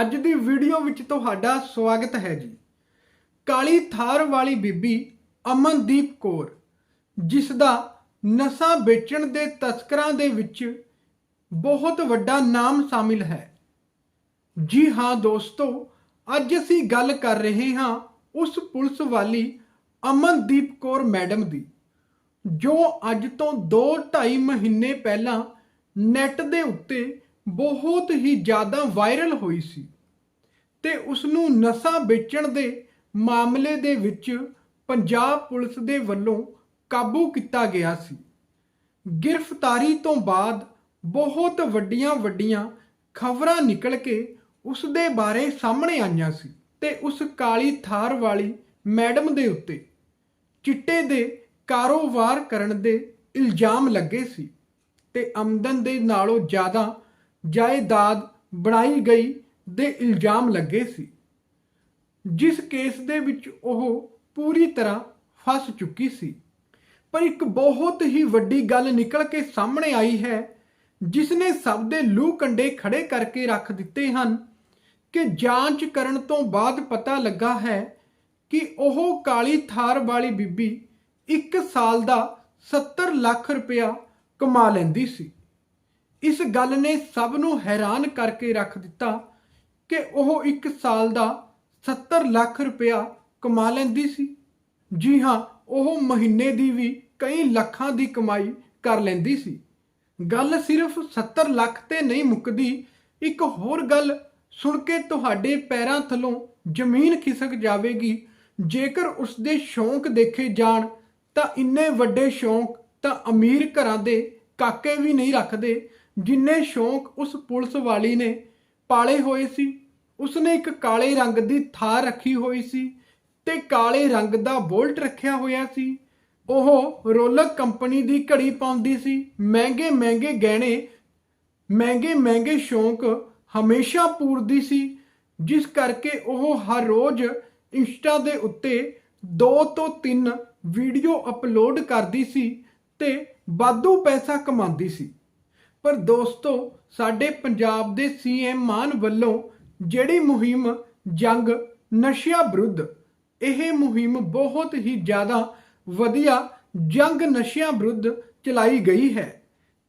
ਅੱਜ ਦੀ ਵੀਡੀਓ ਵਿੱਚ ਤੁਹਾਡਾ ਸਵਾਗਤ ਹੈ ਜੀ। ਕਾਲੀ ਥਾਰ ਵਾਲੀ ਬੀਬੀ ਅਮਨਦੀਪ ਕੌਰ, ਜਿਸ ਦਾ ਨਸ਼ਾ ਵੇਚਣ ਦੇ ਤਸਕਰਾਂ ਦੇ ਵਿੱਚ ਬਹੁਤ ਵੱਡਾ ਨਾਮ ਸ਼ਾਮਿਲ ਹੈ। ਜੀ ਹਾਂ ਦੋਸਤੋ, ਅੱਜ ਅਸੀਂ ਗੱਲ ਕਰ ਰਹੇ ਹਾਂ ਉਸ ਪੁਲਿਸ ਵਾਲੀ ਅਮਨਦੀਪ ਕੌਰ ਮੈਡਮ ਦੀ, ਜੋ ਅੱਜ ਤੋਂ 2-2.5 ਮਹੀਨੇ ਪਹਿਲਾਂ ਨੈਟ ਦੇ ਉੱਤੇ ਬਹੁਤ ਹੀ ਜ਼ਿਆਦਾ ਵਾਇਰਲ ਹੋਈ ਸੀ ਤੇ ਉਸ ਨੂੰ ਨਸ਼ਾ ਵੇਚਣ ਦੇ ਮਾਮਲੇ ਦੇ ਵਿੱਚ ਪੰਜਾਬ ਪੁਲਿਸ ਦੇ ਵੱਲੋਂ ਕਾਬੂ ਕੀਤਾ ਗਿਆ ਸੀ। ਗ੍ਰਿਫਤਾਰੀ ਤੋਂ ਬਾਅਦ ਬਹੁਤ ਵੱਡੀਆਂ ਵੱਡੀਆਂ ਖਬਰਾਂ ਨਿਕਲ ਕੇ ਉਸ ਦੇ ਬਾਰੇ ਸਾਹਮਣੇ ਆਈਆਂ ਸੀ ਤੇ ਉਸ ਕਾਲੀ ਥਾਰ ਵਾਲੀ ਮੈਡਮ ਦੇ ਉੱਤੇ ਚਿੱਟੇ ਦੇ ਕਾਰੋਬਾਰ ਕਰਨ ਦੇ ਇਲਜ਼ਾਮ ਲੱਗੇ ਸੀ ਤੇ ਆਮਦਨ ਦੇ ਨਾਲੋਂ ਜ਼ਿਆਦਾ ਜਾਇਦਾਦ ਬਣਾਈ ਗਈ ਦੇ ਇਲਜ਼ਾਮ ਲੱਗੇ ਸੀ, ਜਿਸ ਕੇਸ ਦੇ ਵਿੱਚ ਉਹ ਪੂਰੀ ਤਰ੍ਹਾਂ ਫਸ ਚੁੱਕੀ ਸੀ। ਪਰ ਇੱਕ ਬਹੁਤ ਹੀ ਵੱਡੀ ਗੱਲ ਨਿਕਲ ਕੇ ਸਾਹਮਣੇ ਆਈ ਹੈ ਜਿਸ ਨੇ ਸਭ ਦੇ ਲੂ ਕੰਡੇ ਖੜੇ ਕਰਕੇ ਰੱਖ ਦਿੱਤੇ ਹਨ ਕਿ ਜਾਂਚ ਕਰਨ ਤੋਂ ਬਾਅਦ ਪਤਾ ਲੱਗਾ ਹੈ ਕਿ ਉਹ ਕਾਲੀ ਥਾਰ ਵਾਲੀ ਬੀਬੀ 1 ਸਾਲ ਦਾ 70 ਲੱਖ ਰੁਪਇਆ ਕਮਾ ਲੈਂਦੀ ਸੀ। ਇਸ ਗੱਲ ਨੇ ਸਭ ਨੂੰ ਹੈਰਾਨ ਕਰਕੇ ਰੱਖ ਦਿੱਤਾ ਕਿ ਉਹ ਇੱਕ ਸਾਲ ਦਾ 70 ਲੱਖ ਰੁਪਇਆ ਕਮਾ ਲੈਂਦੀ ਸੀ। ਜੀ ਹਾਂ, ਉਹ ਮਹੀਨੇ ਦੀ ਵੀ ਕਈ ਲੱਖਾਂ ਦੀ ਕਮਾਈ ਕਰ ਲੈਂਦੀ ਸੀ। ਗੱਲ ਸਿਰਫ 70 ਲੱਖ ਤੇ ਨਹੀਂ ਮੁੱਕਦੀ, ਇੱਕ ਹੋਰ ਗੱਲ ਸੁਣ ਕੇ ਤੁਹਾਡੇ ਪੈਰਾਂ ਥੱਲੋਂ ਜ਼ਮੀਨ ਖਿਸਕ ਜਾਵੇਗੀ। ਜੇਕਰ ਉਸ ਦੇ ਸ਼ੌਂਕ ਦੇਖੇ ਜਾਣ, ਤਾਂ ਇੰਨੇ ਵੱਡੇ ਸ਼ੌਂਕ ਤਾਂ ਅਮੀਰ ਘਰਾਂ ਦੇ ਕਾਕੇ ਵੀ ਨਹੀਂ ਰੱਖਦੇ ਜਿੰਨੇ ਸ਼ੌਂਕ ਉਸ ਪੁਲਿਸ ਵਾਲੀ ਨੇ ਪਾਲੇ ਹੋਏ ਸੀ, ਉਸਨੇ ਇੱਕ ਕਾਲੇ ਰੰਗ ਦੀ ਥਾਰ ਰੱਖੀ ਹੋਈ ਸੀ ਤੇ ਕਾਲੇ ਰੰਗ ਦਾ ਬੋਲਟ ਰੱਖਿਆ ਹੋਇਆ ਸੀ। ਉਹ ਰੋਲਕ ਕੰਪਨੀ ਦੀ ਘੜੀ ਪਾਉਂਦੀ ਸੀ। ਮਹਿੰਗੇ ਮਹਿੰਗੇ ਗਹਿਣੇ, ਮਹਿੰਗੇ ਮਹਿੰਗੇ ਸ਼ੌਂਕ ਹਮੇਸ਼ਾ ਪੂਰਦੀ ਸੀ, ਜਿਸ ਕਰਕੇ ਉਹ ਹਰ ਰੋਜ਼ ਇੰਸਟਾ ਦੇ ਉੱਤੇ 2 ਤੋਂ 3 ਵੀਡੀਓ ਅਪਲੋਡ ਕਰਦੀ ਸੀ ਤੇ ਵਾਧੂ ਪੈਸਾ ਕਮਾਉਂਦੀ ਸੀ। ਪਰ ਦੋਸਤੋ, ਸਾਡੇ ਪੰਜਾਬ ਦੇ ਸੀਐਮ ਮਾਨ ਵੱਲੋਂ ਜਿਹੜੀ ਮੁਹਿੰਮ ਜੰਗ ਨਸ਼ਿਆਂ ਵਿਰੁੱਧ, ਇਹ ਮੁਹਿੰਮ ਬਹੁਤ ਹੀ ਜ਼ਿਆਦਾ ਵਧੀਆ ਜੰਗ ਨਸ਼ਿਆਂ ਵਿਰੁੱਧ ਚਲਾਈ ਗਈ ਹੈ।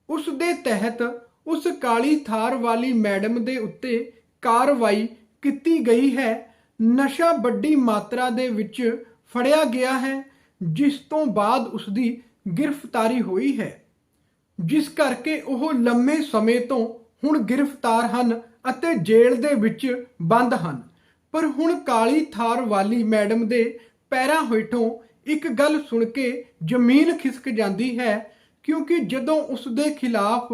ਉਸ ਦੇ ਤਹਿਤ ਉਸ ਕਾਲੀ ਥਾਰ ਵਾਲੀ ਮੈਡਮ ਦੇ ਉੱਤੇ ਕਾਰਵਾਈ ਕੀਤੀ ਗਈ ਹੈ। ਨਸ਼ਾ ਵੱਡੀ ਮਾਤਰਾ ਦੇ ਵਿੱਚ ਫੜਿਆ ਗਿਆ ਹੈ, ਜਿਸ ਤੋਂ ਬਾਅਦ ਉਸ ਦੀ ਗ੍ਰਿਫਤਾਰੀ ਹੋਈ ਹੈ। ਜਿਸ ਕਰਕੇ ਉਹ ਲੰਮੇ ਸਮੇਂ ਤੋਂ ਹੁਣ ਗ੍ਰਿਫਤਾਰ ਹਨ ਅਤੇ ਜੇਲ੍ਹ ਦੇ ਵਿੱਚ ਬੰਦ ਹਨ। ਪਰ ਹੁਣ ਕਾਲੀ ਥਾਰ ਵਾਲੀ ਮੈਡਮ ਦੇ ਪੈਰਾਂ ਹੇਠੋਂ ਇੱਕ ਗੱਲ ਸੁਣ ਕੇ ਜ਼ਮੀਨ ਖਿਸਕ ਜਾਂਦੀ ਹੈ, ਕਿਉਂਕਿ ਜਦੋਂ ਉਸ ਦੇ ਖਿਲਾਫ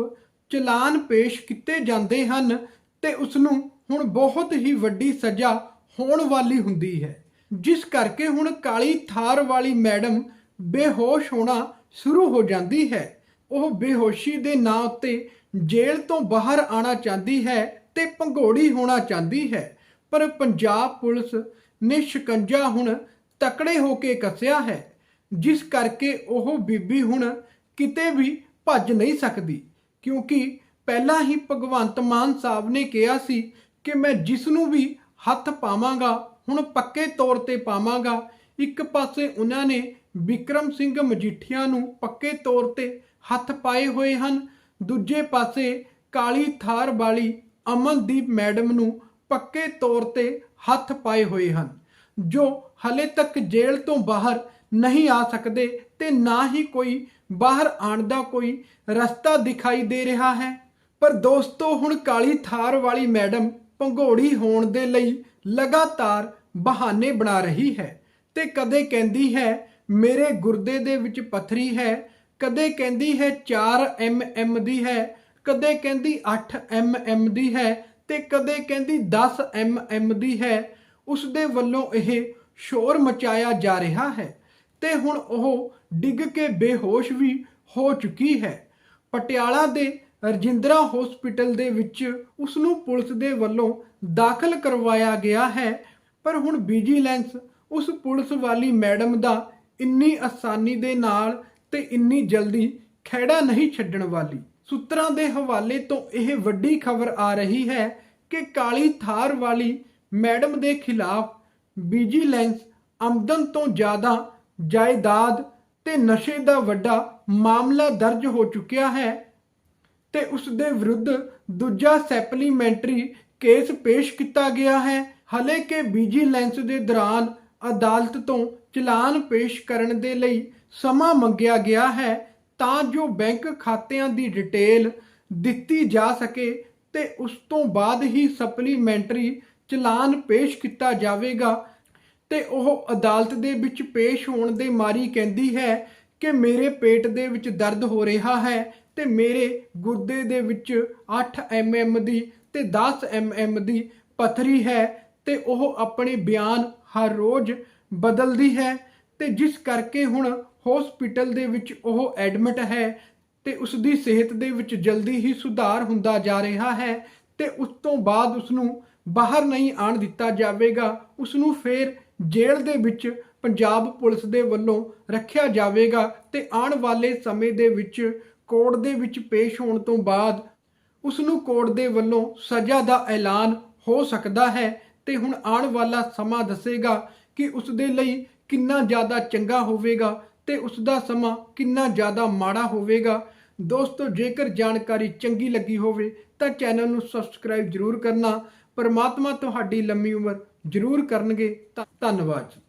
ਚਲਾਨ ਪੇਸ਼ ਕੀਤੇ ਜਾਂਦੇ ਹਨ, ਤੇ ਉਸ ਨੂੰ ਹੁਣ ਬਹੁਤ ਹੀ ਵੱਡੀ ਸਜ਼ਾ ਹੋਣ ਵਾਲੀ ਹੁੰਦੀ ਹੈ। ਜਿਸ ਕਰਕੇ ਹੁਣ ਕਾਲੀ ਥਾਰ ਵਾਲੀ ਮੈਡਮ ਬੇਹੋਸ਼ ਹੋਣਾ ਸ਼ੁਰੂ ਹੋ ਜਾਂਦੀ ਹੈ। ਉਹ ਬੇਹੋਸ਼ੀ ਦੇ ਨਾਂ ਉੱਤੇ ਜੇਲ੍ਹ ਤੋਂ ਬਾਹਰ ਆਣਾ ਚਾਹੁੰਦੀ ਹੈ ਤੇ ਭੰਗੋੜੀ ਹੋਣਾ ਚਾਹੁੰਦੀ ਹੈ। ਪਰ ਪੰਜਾਬ ਪੁਲਿਸ ਨੇ ਸ਼ਿਕੰਜਾ ਹੁਣ ਤਕੜੇ ਹੋ ਕੇ ਕੱਸਿਆ ਹੈ, ਜਿਸ ਕਰਕੇ ਉਹ ਬੀਬੀ ਹੁਣ ਕਿਤੇ ਵੀ ਭੱਜ ਨਹੀਂ ਸਕਦੀ। ਕਿਉਂਕਿ ਪਹਿਲਾਂ ਹੀ ਭਗਵੰਤ ਮਾਨ ਸਾਹਿਬ ਨੇ ਕਿਹਾ ਸੀ ਕਿ ਮੈਂ ਜਿਸ ਨੂੰ ਵੀ ਹੱਥ ਪਾਵਾਂਗਾ, ਹੁਣ ਪੱਕੇ ਤੌਰ ਤੇ ਪਾਵਾਂਗਾ, ਇੱਕ ਪਾਸੇ ਉਹਨਾਂ ਨੇ ਵਿਕਰਮ ਸਿੰਘ ਮਜੀਠੀਆ ਨੂੰ ਪੱਕੇ ਤੌਰ ਤੇ ਹੱਥ ਪਾਏ ਹੋਏ ਹਨ। ਦੂਜੇ ਪਾਸੇ ਕਾਲੀ ਥਾਰ ਵਾਲੀ ਅਮਨਦੀਪ ਮੈਡਮ ਨੂੰ ਪੱਕੇ ਤੌਰ ਤੇ ਹੱਥ ਪਾਏ ਹੋਏ ਹਨ, ਜੋ ਹਲੇ ਤੱਕ ਜੇਲ੍ਹ ਤੋਂ ਬਾਹਰ ਨਹੀਂ ਆ ਸਕਦੇ ਤੇ ਨਾ ਹੀ ਕੋਈ ਬਾਹਰ ਆਉਣ ਦਾ ਕੋਈ ਰਸਤਾ ਦਿਖਾਈ ਦੇ ਰਿਹਾ ਹੈ। ਪਰ ਦੋਸਤੋ, ਹੁਣ ਕਾਲੀ ਥਾਰ ਵਾਲੀ ਮੈਡਮ ਪੰਘੋੜੀ ਹੋਣ ਦੇ ਲਈ ਲਗਾਤਾਰ ਬਹਾਨੇ ਬਣਾ ਰਹੀ ਹੈ ਤੇ ਕਦੇ ਕਹਿੰਦੀ ਹੈ, ਮੇਰੇ ਗੁਰਦੇ ਦੇ ਵਿੱਚ ਪਥਰੀ ਹੈ ਕਦੇ ਕਹਿੰਦੀ ਹੈ 4 ਐਮ ਦੀ ਹੈ, ਕਦੇ ਕਹਿੰਦੀ 8 ਐਮ ਦੀ ਹੈ ਤੇ ਕਦੇ ਕਹਿੰਦੀ 10 ਐਮ ਦੀ ਹੈ। ਉਸ ਦੇ ਵੱਲੋਂ ਇਹ ਸ਼ੋਰ ਮਚਾਇਆ ਜਾ ਰਿਹਾ ਹੈ ਤੇ ਹੁਣ ਉਹ ਡਿੱਗ ਕੇ ਬੇਹੋਸ਼ ਵੀ ਹੋ ਚੁੱਕੀ ਹੈ। ਪਟਿਆਲਾ ਦੇ ਰਜਿੰਦਰਾ ਹਸਪੀਟਲ ਦੇ ਵਿੱਚ ਉਸ ਨੂੰ ਪੁਲਿਸ ਦੇ ਵੱਲੋਂ ਦਾਖਲ ਕਰਵਾਇਆ ਗਿਆ ਹੈ, ਪਰ ਹੁਣ ਵਿਜੀਲੈਂਸ ਉਸ ਪੁਲਿਸ ਵਾਲੀ ਮੈਡਮ ਦਾ ਇੰਨੀ ਆਸਾਨੀ ਦੇ ਨਾਲ ਤੇ ਇੰਨੀ ਜਲਦੀ ਖਹਿੜਾ ਨਹੀਂ ਛੱਡਣ ਵਾਲੀ। ਸੂਤਰਾਂ ਦੇ ਹਵਾਲੇ ਤੋਂ ਇਹ ਵੱਡੀ ਖਬਰ ਆ ਰਹੀ ਹੈ ਕਿ ਕਾਲੀ ਥਾਰ ਵਾਲੀ ਮੈਡਮ ਦੇ ਖਿਲਾਫ ਵਿਜੀਲੈਂਸ ਆਮਦਨ ਤੋਂ ਜ਼ਿਆਦਾ ਜਾਇਦਾਦ ਤੇ ਨਸ਼ੇ ਦਾ ਵੱਡਾ ਮਾਮਲਾ ਦਰਜ ਹੋ ਚੁੱਕਿਆ ਹੈ ਤੇ ਉਸ ਦੇ ਵਿਰੁੱਧ ਦੂਜਾ ਸੈਪਲੀਮੈਂਟਰੀ ਕੇਸ ਪੇਸ਼ ਕੀਤਾ ਗਿਆ ਹੈ। ਹਲੇ ਕਿ ਵਿਜੀਲੈਂਸ ਦੇ ਦੌਰਾਨ ਅਦਾਲਤ ਤੋਂ ਚਲਾਨ ਪੇਸ਼ ਕਰਨ ਦੇ ਲਈ ਸਮਾਂ ਮੰਗਿਆ ਗਿਆ ਹੈ ਤਾਂ ਜੋ ਬੈਂਕ ਖਾਤਿਆਂ ਦੀ ਡਿਟੇਲ ਦਿੱਤੀ ਜਾ ਸਕੇ ਤੇ ਉਸ ਤੋਂ ਬਾਅਦ ਹੀ ਸਪਲੀਮੈਂਟਰੀ ਚਲਾਨ ਪੇਸ਼ ਕੀਤਾ ਜਾਵੇਗਾ। ਤੇ ਉਹ ਅਦਾਲਤ ਦੇ ਵਿੱਚ ਪੇਸ਼ ਹੋਣ ਦੇ ਮਾਰੀ ਕਹਿੰਦੀ ਹੈ ਕਿ ਮੇਰੇ ਪੇਟ ਦੇ ਵਿੱਚ ਦਰਦ ਹੋ ਰਿਹਾ ਹੈ ਤੇ ਮੇਰੇ ਗੁਰਦੇ ਦੇ ਵਿੱਚ 8 ਐਮਐਮ ਦੀ ਤੇ 10 ਐਮਐਮ ਦੀ ਪਥਰੀ ਹੈ ਤੇ ਉਹ ਆਪਣੇ ਬਿਆਨ ਹਰ ਰੋਜ਼ ਬਦਲਦੀ ਹੈ ਤੇ ਜਿਸ ਕਰਕੇ ਹੁਣ ਹਸਪੀਟਲ ਦੇ ਵਿੱਚ ਉਹ ਐਡਮਿਟ ਹੈ ਤੇ ਉਸ ਦੀ ਸਿਹਤ ਦੇ ਵਿੱਚ ਜਲਦੀ ਹੀ ਸੁਧਾਰ ਹੁੰਦਾ ਜਾ ਰਿਹਾ ਹੈ ਤੇ ਉਸ ਤੋਂ ਬਾਅਦ ਉਸ ਨੂੰ ਬਾਹਰ ਨਹੀਂ ਆਣ ਦਿੱਤਾ ਜਾਵੇਗਾ ਉਸ ਨੂੰ ਫੇਰ ਜੇਲ੍ਹ ਦੇ ਵਿੱਚ ਪੰਜਾਬ ਪੁਲਿਸ ਦੇ ਵੱਲੋਂ ਰੱਖਿਆ ਜਾਵੇਗਾ ਤੇ ਆਉਣ ਵਾਲੇ ਸਮੇਂ ਦੇ ਵਿੱਚ ਕੋਰਟ ਦੇ ਵਿੱਚ ਪੇਸ਼ ਹੋਣ ਤੋਂ ਬਾਅਦ ਉਸ ਨੂੰ ਕੋਰਟ ਦੇ ਵੱਲੋਂ ਸਜ਼ਾ ਦਾ ਐਲਾਨ ਹੋ ਸਕਦਾ ਹੈ ਤੇ ਹੁਣ ਆਉਣ ਵਾਲਾ ਸਮਾਂ ਦੱਸੇਗਾ ਕਿ ਉਸ ਦੇ ਲਈ ਕਿੰਨਾ ਜ਼ਿਆਦਾ ਚੰਗਾ ਹੋਵੇਗਾ ਤੇ ਉਸ ਦਾ ਸਮਾਂ ਕਿੰਨਾ ਜ਼ਿਆਦਾ ਮਾੜਾ ਹੋਵੇਗਾ। ਦੋਸਤੋ, ਜੇਕਰ ਜਾਣਕਾਰੀ ਚੰਗੀ ਲੱਗੀ ਹੋਵੇ, ਤਾਂ ਚੈਨਲ ਨੂੰ ਸਬਸਕ੍ਰਾਈਬ ਜ਼ਰੂਰ ਕਰਨਾ। ਪਰਮਾਤਮਾ ਤੁਹਾਡੀ ਲੰਮੀ ਉਮਰ ਜ਼ਰੂਰ ਕਰਨਗੇ। ਧੰਨਵਾਦ।